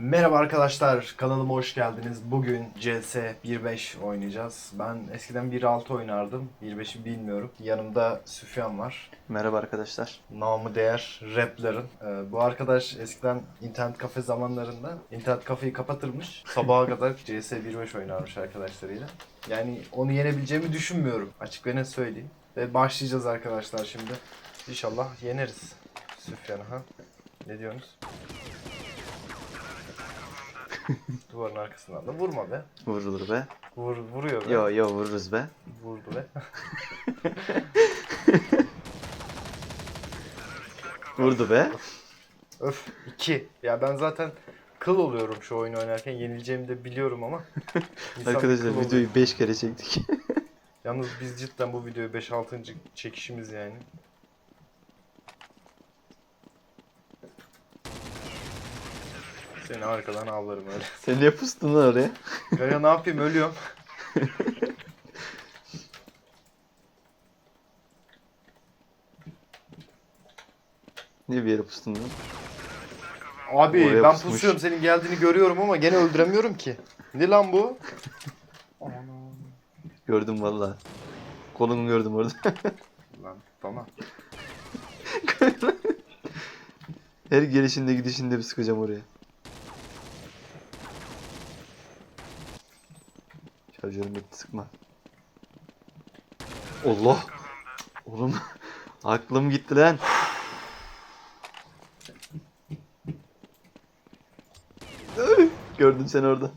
Merhaba arkadaşlar, kanalıma hoş geldiniz. Bugün CS 1.5 oynayacağız. Ben eskiden 1.6 oynardım, 1.5'i bilmiyorum. Yanımda Süfyan var. Merhaba arkadaşlar. Namı değer raplerin. Ee, bu arkadaş eskiden internet kafe zamanlarında internet kafeyi kapatırmış. Sabaha kadar CS 1.5 oynarmış arkadaşlarıyla. Yani onu yenebileceğimi düşünmüyorum. Açık ve net söyleyeyim. Ve başlayacağız arkadaşlar şimdi. İnşallah yeneriz Süfyan'ı ha. Ne diyorsunuz? Duvarın arkasından da vurma be. Vurulur be. Vur, vuruyor be. Yo yo vururuz be. Vurdu be. Vurdu be. Öf 2. Ya ben zaten kıl oluyorum şu oyunu oynarken. Yenileceğimi de biliyorum ama. Arkadaşlar videoyu 5 kere çektik. Yalnız biz cidden bu videoyu 5-6. çekişimiz yani. Seni arkadan avlarım öyle. Sen niye pustun lan oraya? Ya, ya ne yapayım ölüyorum. Niye bir yere pustun lan? Abi Oraya ben pusmuş. pusuyorum senin geldiğini görüyorum ama gene öldüremiyorum ki. Ne lan bu? Gördüm valla. Kolunu gördüm orada. Lan tamam. Her gelişinde gidişinde bir sıkacağım oraya. Şarjörüm bitti sıkma. Allah! Oğlum aklım gitti lan. Gördüm seni orada.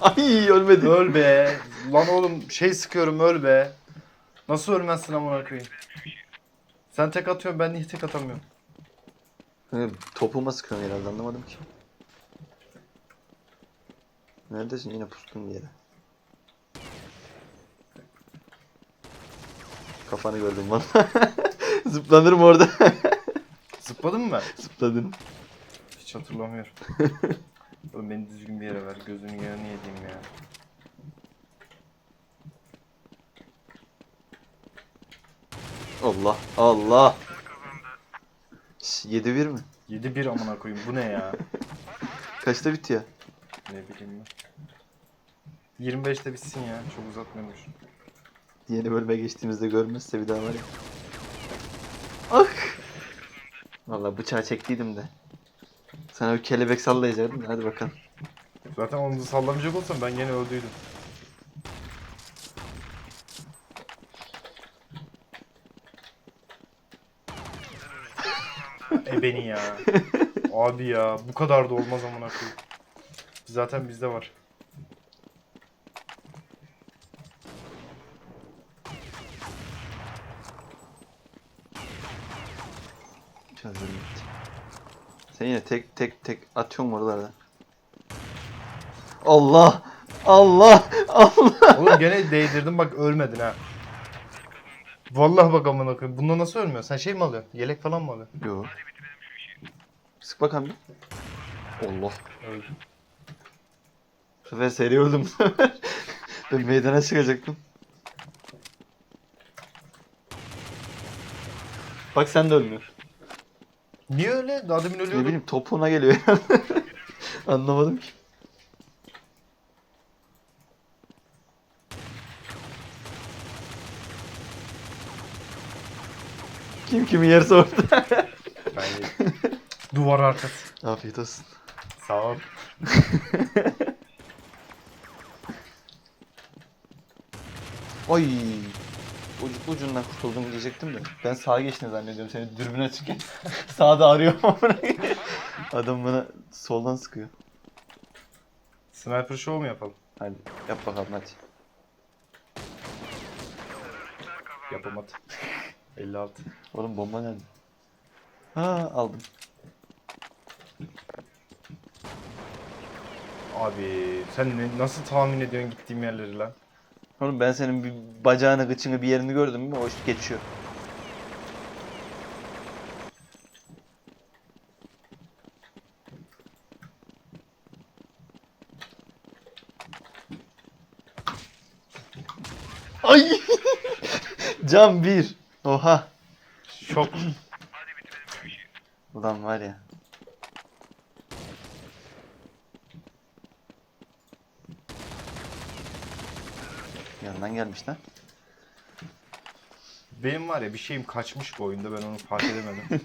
Ay ölmedim. Öl be. Lan oğlum şey sıkıyorum öl be. Nasıl ölmezsin amına koyayım? Sen tek atıyorsun ben niye tek atamıyorum? Kanka, Topuma sıkıyorsun herhalde anlamadım ki. Neredesin yine pustun bir yere. Kafanı gördüm valla. Zıplanırım orada. Zıpladın mı ben? Zıpladın. Hiç hatırlamıyorum. oğlum beni düzgün bir yere ver. Gözünün yanını yediğim ya. Allah Allah. Şş, 7-1 mi? 7-1 amına koyayım bu ne ya? Kaçta bitiyor? Ne bileyim ben. 25'te bitsin ya. Çok uzatmıyormuş. Yeni bölüme geçtiğimizde görmezse bir daha var ya. Ah! Valla bıçağı çektiydim de. Sana bir kelebek sallayacaktım. Hadi bakalım. Zaten onu da sallamayacak olsam ben gene öldüydüm. e beni ya. Abi ya bu kadar da olmaz amına koyayım. Zaten bizde var. Şarjörüm bitti. Sen yine tek tek tek atıyorsun oralarda. Allah! Allah! Allah! Oğlum gene değdirdim bak ölmedin ha. Vallahi bak amına koyayım. Bunda nasıl ölmüyor? Sen şey mi alıyorsun? Yelek falan mı alıyorsun? Yo. Sık bakalım bir. Allah. Öldüm. Bu sefer seri öldüm ben meydana çıkacaktım. Bak sen de ölmüyor. Niye öyle? Daha demin Ne ölüyordum. bileyim topuğuna geliyor. Anlamadım ki. Kim kimi yerse orada. Ben yedim. Duvar arkası. Afiyet olsun. Sağ ol. Oy. Uc, ucundan kurtuldum diyecektim de. Ben sağa geçtin zannediyorum seni dürbün açıkken. Sağda arıyorum amına. Adam bana soldan sıkıyor. Sniper show mu yapalım? Hadi yap bakalım hadi. Yapamadı. 56. Oğlum bomba nerede? Ha aldım. Abi sen ne, nasıl tahmin ediyorsun gittiğim yerleri lan? Oğlum ben senin bir bacağını, gıçını bir yerini gördüm mü o iş geçiyor. Ay! Cam bir. Oha. Şok. Ulan var ya. Yanından gelmiş lan. Benim var ya bir şeyim kaçmış bu oyunda ben onu fark edemedim.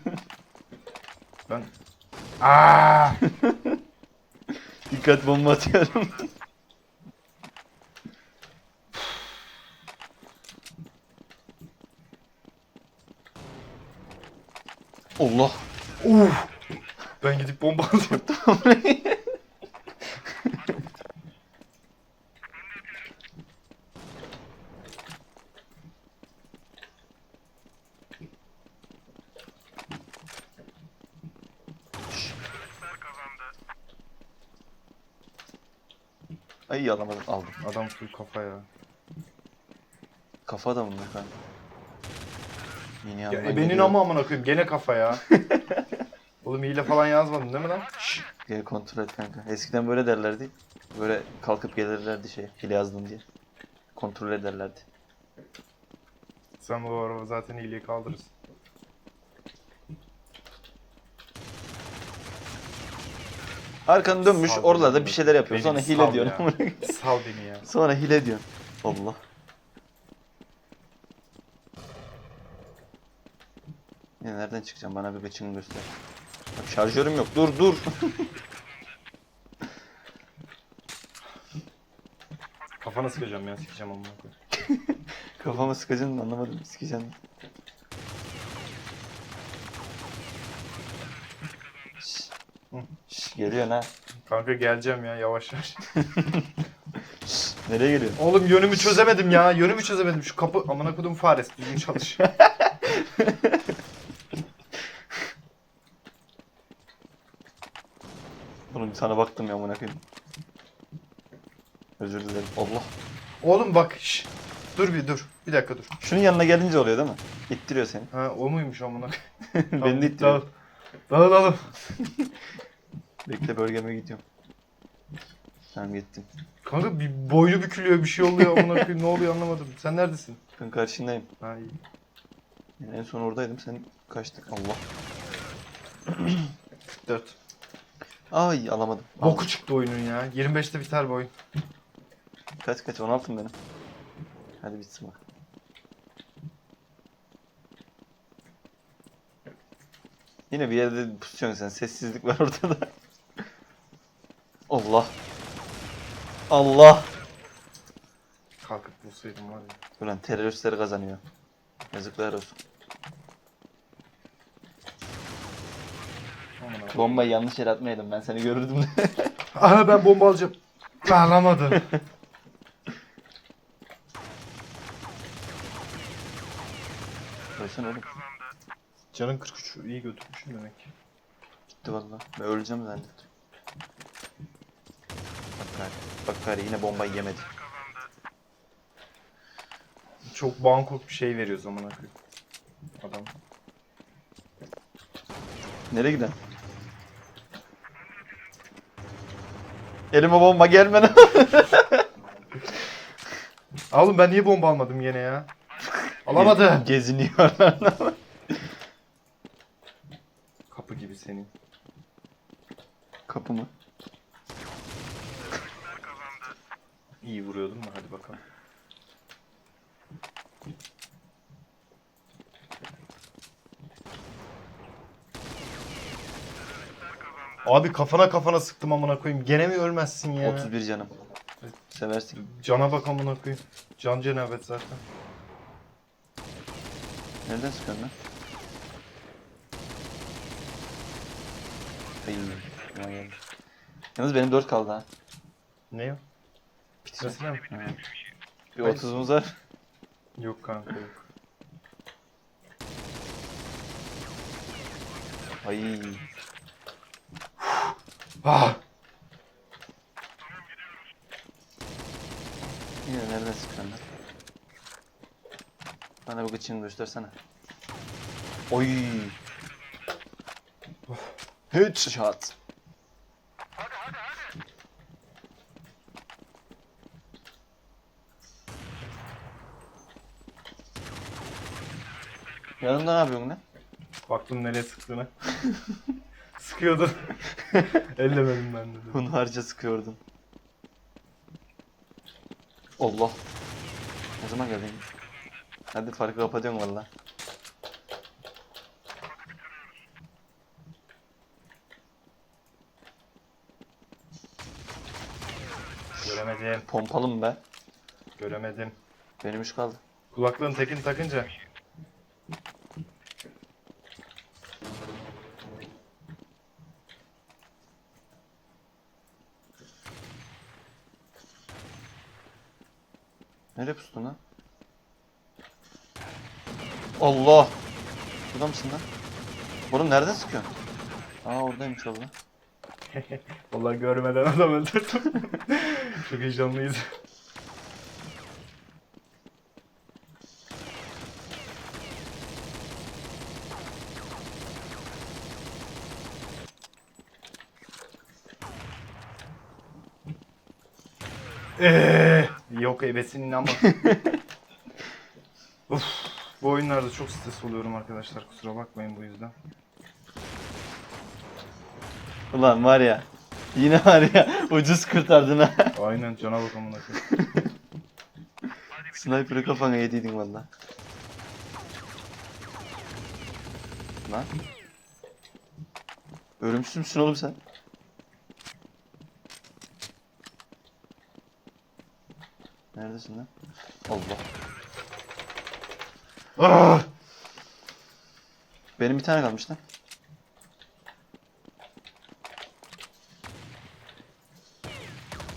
ben... Aa! Dikkat bomba atıyorum. Allah. Uf! Ben gidip bomba alayım. Ay alamadım aldım. Adam full kafa ya. Kafa da bunlar kanka. Yeni Ya ebenin geliyor. ama amına koyayım gene kafa ya. Oğlum hile falan yazmadın değil mi lan? Şşş. Gel kontrol et kanka. Eskiden böyle derlerdi. Böyle kalkıp gelirlerdi şey. Hile yazdım diye. Kontrol ederlerdi. Sen bu araba zaten hileyi kaldırırsın. Arkanı dönmüş Sal orada da beni. bir şeyler yapıyor. Beni Sonra sal hile diyorsun. ya. Sal beni ya. Sonra hile diyorsun. Allah. Ya nereden çıkacağım? Bana bir bıçını göster. Bak şarjörüm yok. Dur dur. Kafana sıkacağım ya sikeceğim amına koyayım. Kafama sıkacaksın mı anlamadım. Sikeceksin. Şşş, geliyorsun ha. Kanka geleceğim ya yavaş yavaş. Nereye geliyorsun? Oğlum yönümü çözemedim ya. Yönümü çözemedim. Şu kapı amına koydum faresi düzgün çalış. Oğlum sana baktım ya amına koyayım. Özür dilerim. Allah. Oğlum bak şş. Dur bir dur. Bir dakika dur. Şunun yanına gelince oluyor değil mi? İttiriyor seni. Ha o muymuş amına koyayım? Beni de ittiriyor. Dağıl. Dağılalım. Bekle bölgeme gidiyorum. Tamam gittim. Kanka bir boynu bükülüyor bir şey oluyor amına koyayım. Ne oluyor anlamadım. Sen neredesin? Ben karşındayım. Ha iyi. Yani en son oradaydım. Sen kaçtın. Allah. 4. Ay alamadım. Aldım. Boku çıktı oyunun ya. 25'te biter bu oyun. Kaç kaç 16'm benim. Hadi bitsin bak. Yine bir yerde pusuyorsun sen. Sessizlik var ortada. Allah. Allah. Kalkıp bulsaydım var ya. Ulan teröristler kazanıyor. Yazıklar olsun. Aman Allah'ım. Bombayı yanlış yere atmayaydım ben seni görürdüm de. Aha ben bomba alacağım. Alamadım. Ölsene oğlum. Canın 43 iyi götürmüşüm demek ki. Gitti valla. Ben öleceğim zannettim. Bak gari. Bak gari yine bombayı yemedi. Çok bankok bir şey veriyor zamana koyayım. Adam. Nereye giden? Elime bomba gelme lan. Aa, Oğlum ben niye bomba almadım yine ya? Alamadım. Geziniyorlar. Kapı gibi senin. Kapı mı? İyi vuruyordun da hadi bakalım. Abi kafana kafana sıktım amına koyayım. Gene mi ölmezsin ya? 31 canım. Seversin. Cana bak amına koyayım. Can cenabet zaten. Nereden sıkıyorsun lan? Ay, buna geldi. Yalnız benim 4 kaldı ha. Ne o? Sırasına mı? Bir Hayır. 30'umuz var. Yok kanka yok. Ay. Ah! Yine nereden sıkıyorsun lan? Bana bu gıçını göstersene. Oy. Headshot. Yanımda ne yapıyorsun lan? Baktım nereye sıktığına. Sıkıyordun. Ellemedim ben de. Hunharca sıkıyordum. Allah. Ne zaman geldin? Hadi farkı kapatıyorum valla. Göremedim. Pompalı mı be? Göremedim. Benim iş kaldı. Kulaklığın tekini takınca. Nereye pustun lan? Allah! Burada mısın lan? Oğlum nereden sıkıyorsun? Aa oradaymış valla. Vallahi görmeden adam öldürdüm. Çok heyecanlıyız. Eee, yok ebesinin ama. Uf, bu oyunlarda çok stres oluyorum arkadaşlar. Kusura bakmayın bu yüzden. Ulan var ya. Yine var ya ucuz kurtardın ha. Aynen cana bak amına koyayım. Sniper'ı kafana yediydin valla. Lan. Ölümsüz müsün oğlum sen? Neredesin lan? Allah. Ah! Benim bir tane kalmış lan.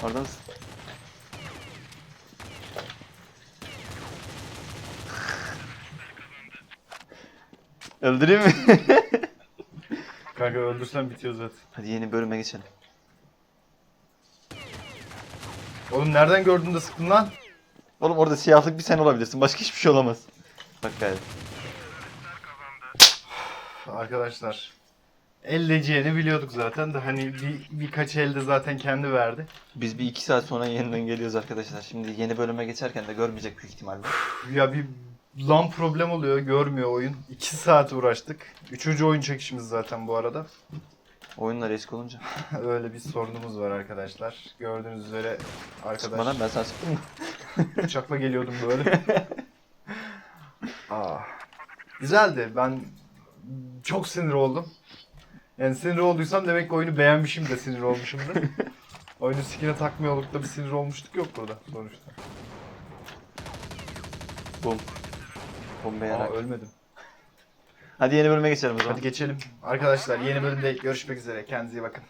Orada mısın? Öldüreyim mi? Kanka öldürsen bitiyor zaten. Hadi yeni bölüme geçelim. Oğlum nereden gördün de sıktın lan? Oğlum orada siyahlık bir sen olabilirsin. Başka hiçbir şey olamaz. Bak gayret. Arkadaşlar elleyeceğini biliyorduk zaten de hani bir, birkaç elde zaten kendi verdi. Biz bir iki saat sonra yeniden geliyoruz arkadaşlar. Şimdi yeni bölüme geçerken de görmeyecek büyük ihtimalle. Ya bir lan problem oluyor görmüyor oyun. 2 saat uğraştık. Üçüncü oyun çekişimiz zaten bu arada. Oyunlar eski olunca. Öyle bir sorunumuz var arkadaşlar. Gördüğünüz üzere arkadaş lan ben sana sıktım uçakla geliyordum böyle. Aa. Güzeldi. Ben çok sinir oldum. Yani sinir olduysam demek ki oyunu beğenmişim de sinir olmuşumdur. Oyunu sikine takmıyor olup da bir sinir olmuştuk yok burada sonuçta. Bum. Bum Aa, ölmedim. Hadi yeni bölüme geçelim o zaman. Hadi geçelim. Arkadaşlar yeni bölümde görüşmek üzere. Kendinize iyi bakın.